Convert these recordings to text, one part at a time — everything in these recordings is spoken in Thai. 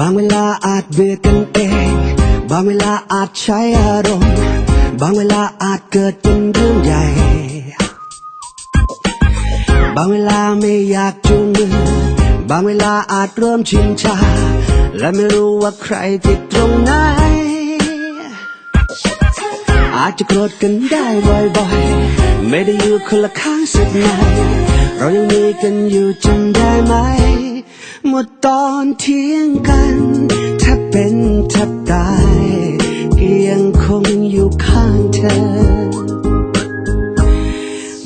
บางเวลาอาจเบื่อกันเอง บางเวลาอาจใช้อารมณ์ บางเวลาอาจเกิดเป็นเรื่องใหญ่ บางเวลาไม่อยากจูงมือ บางเวลาอาจเริ่มชินชา และไม่รู้ว่าใครผิดตรงไหน อาจจะโกรธกันได้บ่อยๆ ไม่ได้อยู่คนละข้างสักหน่อยเรายังมีกันอยู่จำได้ไหม เมื่อตอนเที่ยงกัน ถ้าเป็นถ้าตายก็ยังคงอยู่ข้างเธอ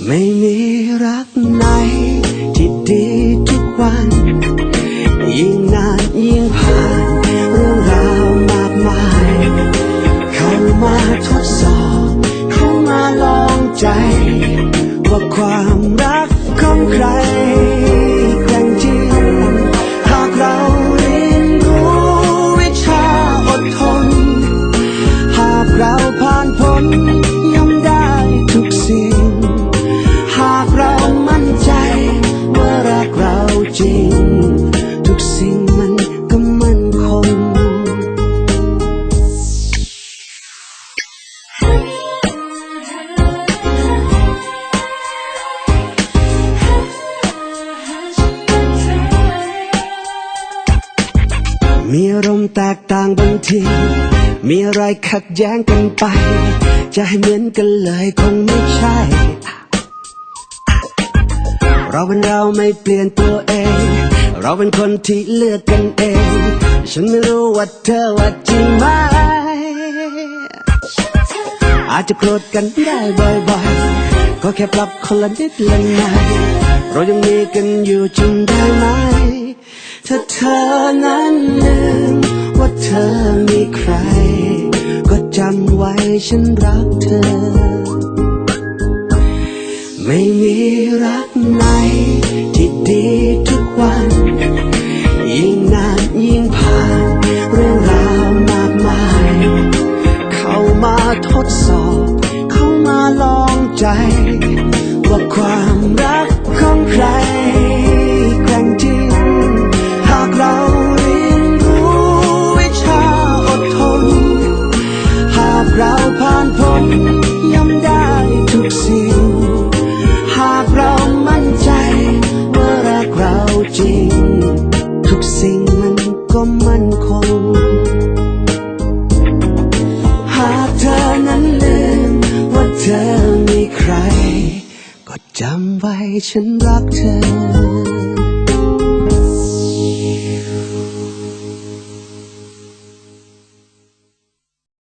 ไม่มีรักไหนที่ดีทุกวัน ยิ่งนานยิ่งผ่านเรื่องราวมากมาย เข้ามาทดสอบ เข้ามาลองใจ มีอารมณ์แตกต่างบางที มีอะไรขัดแย้งกันไป จะให้เหมือนกันเลยคงไม่ใช่ เราเป็นเราไม่เปลี่ยนตัวเอง เราเป็นคนที่เลือกกันเอง ฉันไม่รู้ว่าเธอว่าจริงไหม อาจจะโกรธกันได้บ่อยๆ ก็แค่ปรับคนละนิดละหน่อยเรายังมีกันอยู่จนได้ไหมถ้าเธอนั้น อมีใคร ก็จำไว้ฉันรักเธอ ไม่มีรักไหน ที่ดีทุกวัน ยิ่งนานยิ่งผ่าน เรื่องราวมากมาย เข้ามาทดสอบ เข้ามาลองใจ ก็มั่นคง หากเธอนั้นลืมว่าเธอมีใคร ก็จำไว้ฉันรักเธอ